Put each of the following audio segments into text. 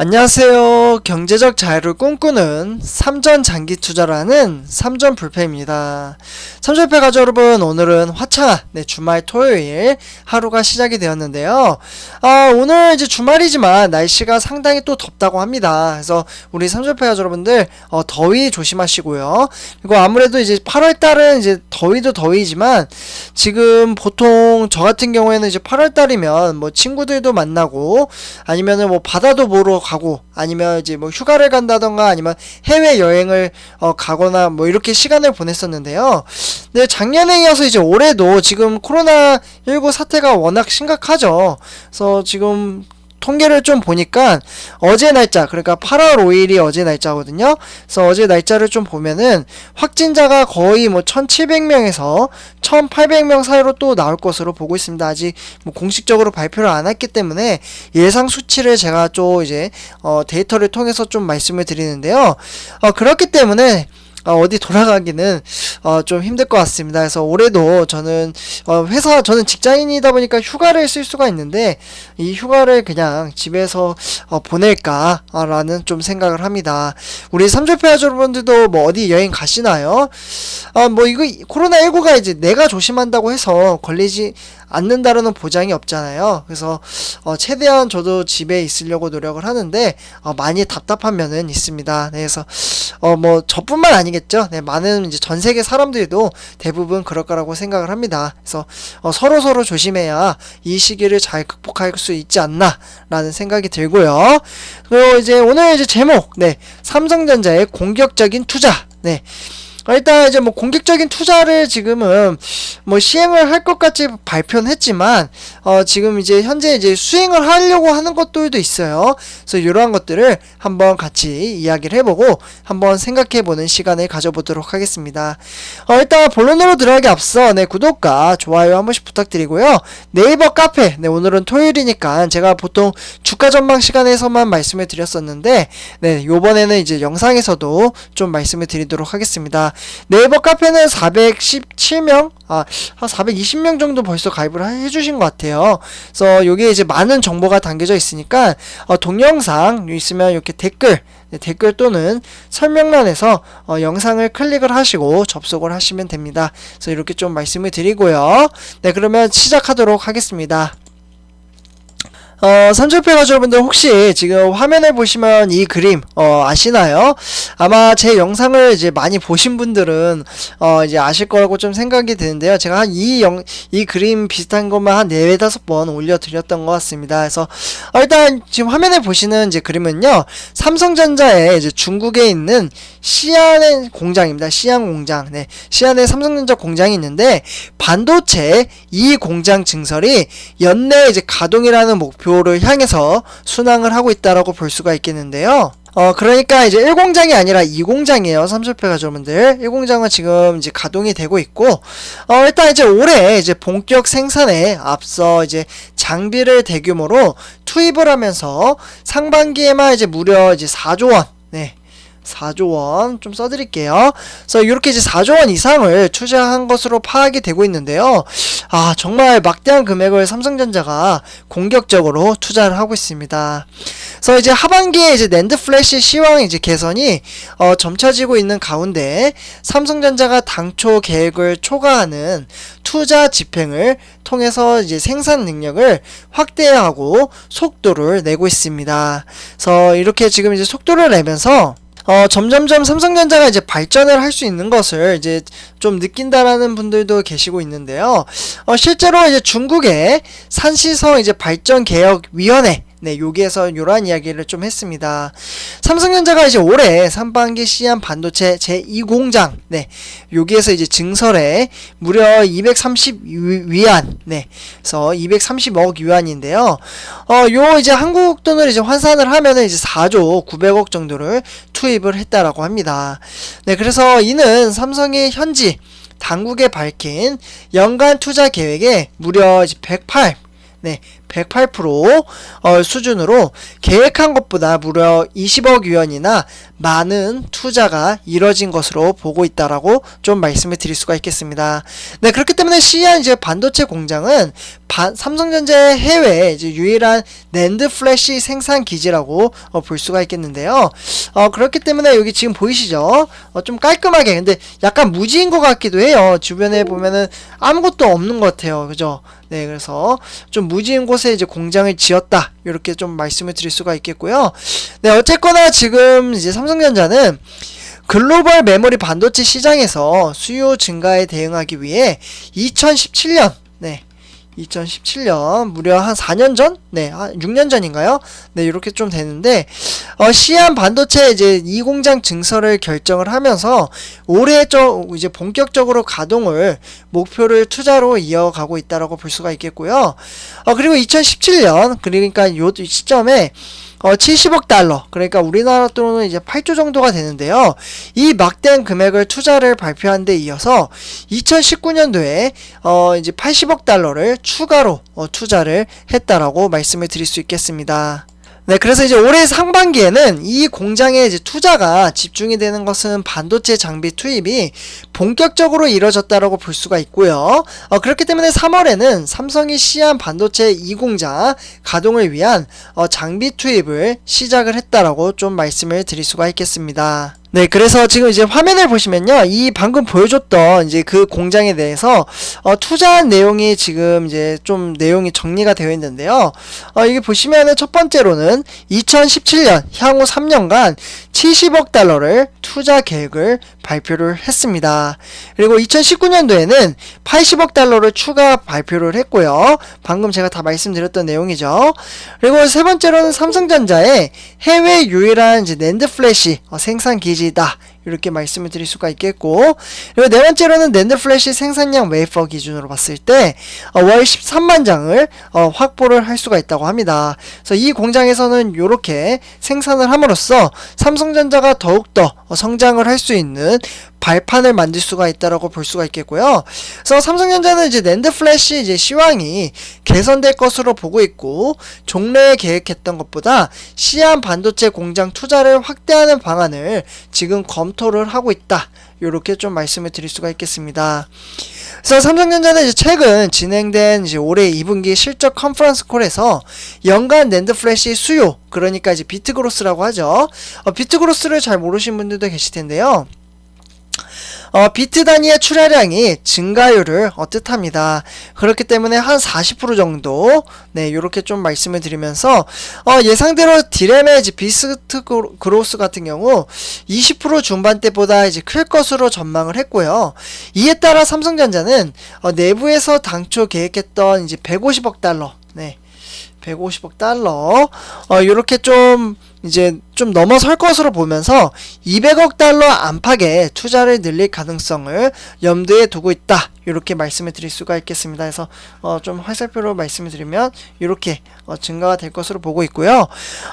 안녕하세요. 경제적 자유를 꿈꾸는 삼전 장기 투자라는 삼전 불패입니다. 삼전패 가족 여러분, 오늘은 화창한 네, 주말 토요일 하루가 시작이 되었는데요. 아, 오늘 이제 주말이지만 날씨가 상당히 또 덥다고 합니다. 그래서 우리 삼전패 가족 여러분들 어, 더위 조심하시고요. 그리고 아무래도 이제 8월 달은 이제 더위도 더위지만 지금 보통 저 같은 경우에는 이제 8월 달이면 뭐 친구들도 만나고 아니면은 뭐 바다도 보러 가고 아니면 이제 뭐 휴가를 간다던가 아니면 해외 여행을 어, 가거나 뭐 이렇게 시간을 보냈었는데요. 네, 작년에 이어서 이제 올해도 지금 코로나 19 사태가 워낙 심각하죠. 그래서 지금 통계를 좀 보니까 어제 날짜 그러니까 8월 5일이 어제 날짜거든요. 그래서 어제 날짜를 좀 보면은 확진자가 거의 뭐 1,700명에서 1,800명 사이로 또 나올 것으로 보고 있습니다. 아직 뭐 공식적으로 발표를 안 했기 때문에 예상 수치를 제가 좀 이제 어 데이터를 통해서 좀 말씀을 드리는데요. 어 그렇기 때문에 어, 어디 돌아가기는 어, 좀 힘들 것 같습니다. 그래서 올해도 저는 어, 회사 저는 직장인이다 보니까 휴가를 쓸 수가 있는데 이 휴가를 그냥 집에서 어, 보낼까라는 좀 생각을 합니다. 우리 삼조패 여러분들도 뭐 어디 여행 가시나요? 아, 뭐 이거 코로나 19가 이제 내가 조심한다고 해서 걸리지 않는다라는 보장이 없잖아요. 그래서 어, 최대한 저도 집에 있으려고 노력을 하는데 어, 많이 답답한 면은 있습니다. 네, 그래서 어, 뭐 저뿐만 아니 겠죠. 네, 많은 이제 전 세계 사람들도 대부분 그럴 거라고 생각을 합니다. 그래서 어, 서로 서로 조심해야 이 시기를 잘 극복할 수 있지 않나라는 생각이 들고요. 그리고 이제 오늘 이제 제목, 네, 삼성전자의 공격적인 투자, 네. 어, 일단 이제 뭐 공격적인 투자를 지금은 뭐 시행을 할 것 같이 발표는 했지만 어 지금 이제 현재 이제 수행을 하려고 하는 것들도 있어요. 그래서 이러한 것들을 한번 같이 이야기를 해보고 한번 생각해보는 시간을 가져보도록 하겠습니다. 어 일단 본론으로 들어가기 앞서 네 구독과 좋아요 한 번씩 부탁드리고요. 네이버 카페 네 오늘은 토요일이니까 제가 보통 주가 전망 시간에서만 말씀을 드렸었는데 네 요번에는 이제 영상에서도 좀 말씀을 드리도록 하겠습니다. 네이버 카페는 417명, 아, 한 420명 정도 벌써 가입을 하- 해주신 것 같아요. 그래서 여기에 이제 많은 정보가 담겨져 있으니까, 어, 동영상 있으면 이렇게 댓글, 네, 댓글 또는 설명란에서 어, 영상을 클릭을 하시고 접속을 하시면 됩니다. 그래서 이렇게 좀 말씀을 드리고요. 네, 그러면 시작하도록 하겠습니다. 어, 산초패 가족 여러분들 혹시 지금 화면에 보시면 이 그림, 어, 아시나요? 아마 제 영상을 이제 많이 보신 분들은, 어, 이제 아실 거라고 좀 생각이 드는데요. 제가 한 이 영, 이 그림 비슷한 것만 한 4, 5번 올려드렸던 것 같습니다. 그래서, 어, 일단 지금 화면에 보시는 이제 그림은요, 삼성전자의 이제 중국에 있는 시안의 공장입니다. 시안 공장. 네. 시안에 삼성전자 공장이 있는데, 반도체 이 공장 증설이 연내 이제 가동이라는 목표 를 향해서 순항을 하고 있다라고 볼 수가 있겠는데요. 어, 그러니까 이제 1공장이 아니라 2공장이에요. 삼성패 가족분들. 1공장은 지금 이제 가동이 되고 있고, 어, 일단 이제 올해 이제 본격 생산에 앞서 이제 장비를 대규모로 투입을 하면서 상반기에만 이제 무려 이제 4조 원, 네. 4조 원 좀 써드릴게요. 그래서 이렇게 이제 4조 원 이상을 투자한 것으로 파악이 되고 있는데요. 아 정말 막대한 금액을 삼성전자가 공격적으로 투자를 하고 있습니다. 그래서 이제 하반기에 이제 낸드 플래시 시황 이제 개선이 어, 점쳐지고 있는 가운데 삼성전자가 당초 계획을 초과하는 투자 집행을 통해서 이제 생산 능력을 확대하고 속도를 내고 있습니다. 그래서 이렇게 지금 이제 속도를 내면서 어, 점점점 삼성전자가 이제 발전을 할 수 있는 것을 이제 좀 느낀다라는 분들도 계시고 있는데요. 어, 실제로 이제 중국의 산시성 이제 발전 개혁 위원회 네, 여기에서 이러한 이야기를 좀 했습니다. 삼성전자가 이제 올해 상반기 시안 반도체 제2공장, 네, 여기에서 이제 증설에 무려 230 위안, 네, 그래서 230억 위안인데요. 어, 요 이제 한국 돈을 이제 환산을 하면은 이제 4조 900억 정도를 투입을 했다라고 합니다. 네, 그래서 이는 삼성의 현지 당국에 밝힌 연간 투자 계획에 무려 108 네, 108% 어, 수준으로 계획한 것보다 무려 20억 위원이나 많은 투자가 이뤄진 것으로 보고 있다라고 좀 말씀을 드릴 수가 있겠습니다. 네, 그렇기 때문에 시안 이제 반도체 공장은 반- 삼성전자의 해외 이제 유일한 낸드 플래시 생산 기지라고 어, 볼 수가 있겠는데요. 어, 그렇기 때문에 여기 지금 보이시죠? 어, 좀 깔끔하게 근데 약간 무지인 것 같기도 해요. 주변에 보면은 아무것도 없는 것 같아요. 그죠? 네, 그래서 좀 무지인 곳에 이제 공장을 지었다. 이렇게 좀 말씀을 드릴 수가 있겠고요. 네, 어쨌거나 지금 이제 삼성전자는 글로벌 메모리 반도체 시장에서 수요 증가에 대응하기 위해 2017년, 네, 2017년 무려 한 4년 전, 네, 한 6년 전인가요? 네, 이렇게 좀 되는데 어, 시안 반도체 이제 이 공장 증설을 결정을 하면서 올해 좀 이제 본격적으로 가동을 목표를 투자로 이어가고 있다라고 볼 수가 있겠고요. 어, 그리고 2017년 그러니까 요 시점에 어, 70억 달러, 그러니까 우리나라 돈으로 이제 8조 정도가 되는데요. 이 막대한 금액을 투자를 발표한 데 이어서 2019년도에 어, 이제 80억 달러를 추가로 어, 투자를 했다라고 말씀을 드릴 수 있겠습니다. 네, 그래서 이제 올해 상반기에는 이 공장에 이제 투자가 집중이 되는 것은 반도체 장비 투입이 본격적으로 이뤄졌다라고 볼 수가 있고요. 어, 그렇기 때문에 3월에는 삼성이 시안 반도체 2공장 가동을 위한 어, 장비 투입을 시작을 했다라고 좀 말씀을 드릴 수가 있겠습니다. 네, 그래서 지금 이제 화면을 보시면요. 이 방금 보여줬던 이제 그 공장에 대해서 어, 투자한 내용이 지금 이제 좀 내용이 정리가 되어 있는데요. 어, 여기 보시면은 첫 번째로는 2017년 향후 3년간 70억 달러를 투자 계획을 발표를 했습니다. 그리고 2019년도에는 80억 달러를 추가 발표를 했고요. 방금 제가 다 말씀드렸던 내용이죠. 그리고 세 번째로는 삼성전자의 해외 유일한 이제 낸드 플래시 어, 생산 기지 다. 이렇게 말씀을 드릴 수가 있겠고 그리고 네 번째로는 낸드 플래시 생산량 웨이퍼 기준으로 봤을 때 어, 월 13만 장을 어, 확보를 할 수가 있다고 합니다. 그래서 이 공장에서는 이렇게 생산을 함으로써 삼성전자가 더욱더 어, 성장을 할 수 있는 발판을 만들 수가 있다라고 볼 수가 있겠고요. 그래서 삼성전자는 이제 낸드 플래시 이제 시황이 개선될 것으로 보고 있고 종래에 계획했던 것보다 시안 반도체 공장 투자를 확대하는 방안을 지금 검토를 하고 있다. 이렇게 좀 말씀을 드릴 수가 있겠습니다. 그래서 삼성전자는 이제 최근 진행된 이제 올해 2분기 실적 컨퍼런스 콜에서 연간 낸드 플래시 수요 그러니까 이제 비트그로스라고 하죠. 어, 비트그로스를 잘 모르신 분들도 계실 텐데요. 어, 비트 단위의 출하량이 증가율을 어, 뜻합니다. 그렇기 때문에 한 40% 정도, 네, 요렇게 좀 말씀을 드리면서, 어, 예상대로 디램의 비스트 그로- 그로스 같은 경우 20% 중반대보다 이제 클 것으로 전망을 했고요. 이에 따라 삼성전자는 어, 내부에서 당초 계획했던 이제 150억 달러, 네, 150억 달러, 어, 요렇게 좀 이제 좀 넘어설 것으로 보면서 200억 달러 안팎의 투자를 늘릴 가능성을 염두에 두고 있다. 이렇게 말씀을 드릴 수가 있겠습니다. 그래서 어, 좀 화살표로 말씀을 드리면 이렇게 어, 증가가 될 것으로 보고 있고요.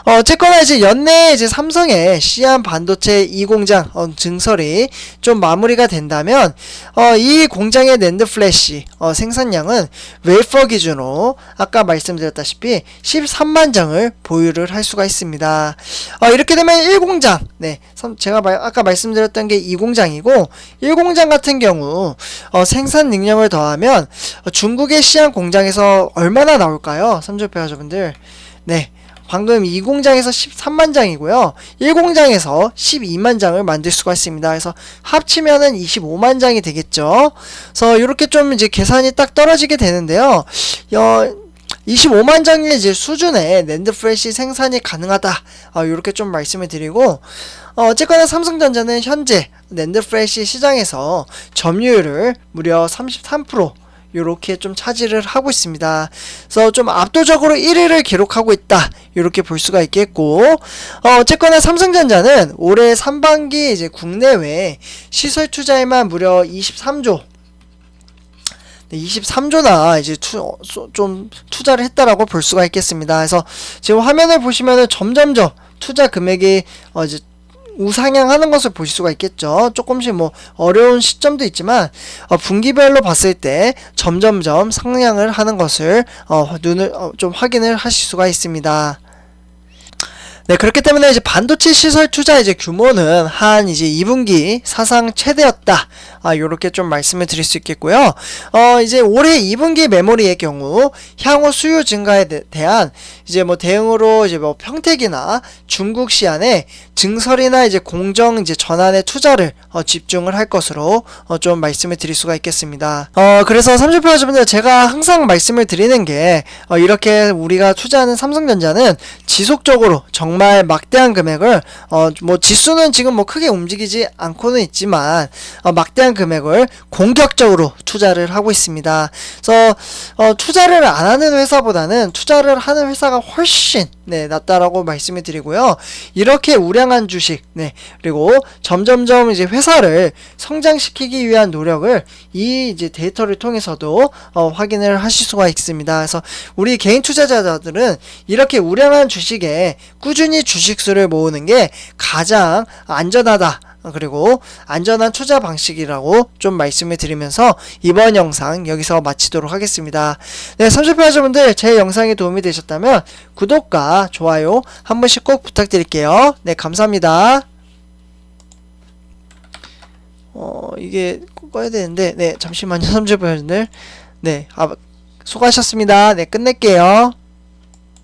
어, 어쨌거나 이제 연내에 이제 삼성의 시안 반도체 이 공장 어, 증설이 좀 마무리가 된다면 어, 이 공장의 낸드 플래시 어, 생산량은 웨이퍼 기준으로 아까 말씀드렸다시피 13만 장을 보유를 할 수가 있습니다. 어, 이렇게 되면 1공장, 네, 삼- 제가 말- 아까 말씀드렸던 게 2공장이고 1공장 같은 경우 어, 생산 능력을 더하면 어, 중국의 시안 공장에서 얼마나 나올까요? 삼조표 여러분들, 네. 방금 2공장에서 13만 장이고요. 1공장에서 12만 장을 만들 수가 있습니다. 그래서 합치면은 25만 장이 되겠죠. 그래서 이렇게 좀 이제 계산이 딱 떨어지게 되는데요. 어, 25만 장의 이제 수준의 낸드 프레시 생산이 가능하다. 어, 이렇게 좀 말씀을 드리고, 어, 어쨌거나 삼성전자는 현재 낸드 프레시 시장에서 점유율을 무려 33% 이렇게 좀 차지를 하고 있습니다. 그래서 좀 압도적으로 1위를 기록하고 있다. 이렇게 볼 수가 있겠고, 어, 어쨌거나 삼성전자는 올해 상반기 이제 국내외 시설 투자에만 무려 23조 네, 23조나 이제 투, 어, 쏘- 좀 투자를 했다라고 볼 수가 있겠습니다. 그래서 지금 화면을 보시면은 점점점 투자 금액이 어 이제 우상향하는 것을 보실 수가 있겠죠. 조금씩 뭐 어려운 시점도 있지만 어, 분기별로 봤을 때 점점점 상향을 하는 것을 어, 눈을 어, 좀 확인을 하실 수가 있습니다. 네, 그렇기 때문에 이제 반도체 시설 투자 이제 규모는 한 이제 2분기 사상 최대였다. 아, 요렇게 좀 말씀을 드릴 수 있겠고요. 어, 이제 올해 2분기 메모리의 경우 향후 수요 증가에 대, 대한 이제 뭐 대응으로 이제 뭐 평택이나 중국 시안에 증설이나 이제 공정 이제 전환에 투자를 어, 집중을 할 것으로 어, 좀 말씀을 드릴 수가 있겠습니다. 어, 그래서 30표 여러분들 제가 항상 말씀을 드리는 게 어, 이렇게 우리가 투자하는 삼성전자는 지속적으로 정말 막대한 금액을 어, 뭐 지수는 지금 뭐 크게 움직이지 않고는 있지만 어, 막대한 금액을 공격적으로 투자를 하고 있습니다. 그래서 어, 투자를 안 하는 회사보다는 투자를 하는 회사가 훨씬 네, 낫다라고 말씀을 드리고요. 이렇게 우량 한 주식, 네, 그리고 점점점 이제 회사를 성장시키기 위한 노력을 이 이제 데이터를 통해서도 어, 확인을 하실 수가 있습니다. 그래서 우리 개인 투자자들은 이렇게 우량한 주식에 꾸준히 주식수를 모으는 게 가장 안전하다. 어, 그리고 안전한 투자 방식이라고 좀 말씀을 드리면서 이번 영상 여기서 마치도록 하겠습니다. 네, 30분 하시분들 제 영상이 도움이 되셨다면 구독과 좋아요 한 번씩 꼭 부탁드릴게요. 네, 감사합니다. 어, 이게 꼭 꺼야 되는데, 네, 잠시만요, 30분 하시분들. 네, 아, 수고하셨습니다. 네, 끝낼게요.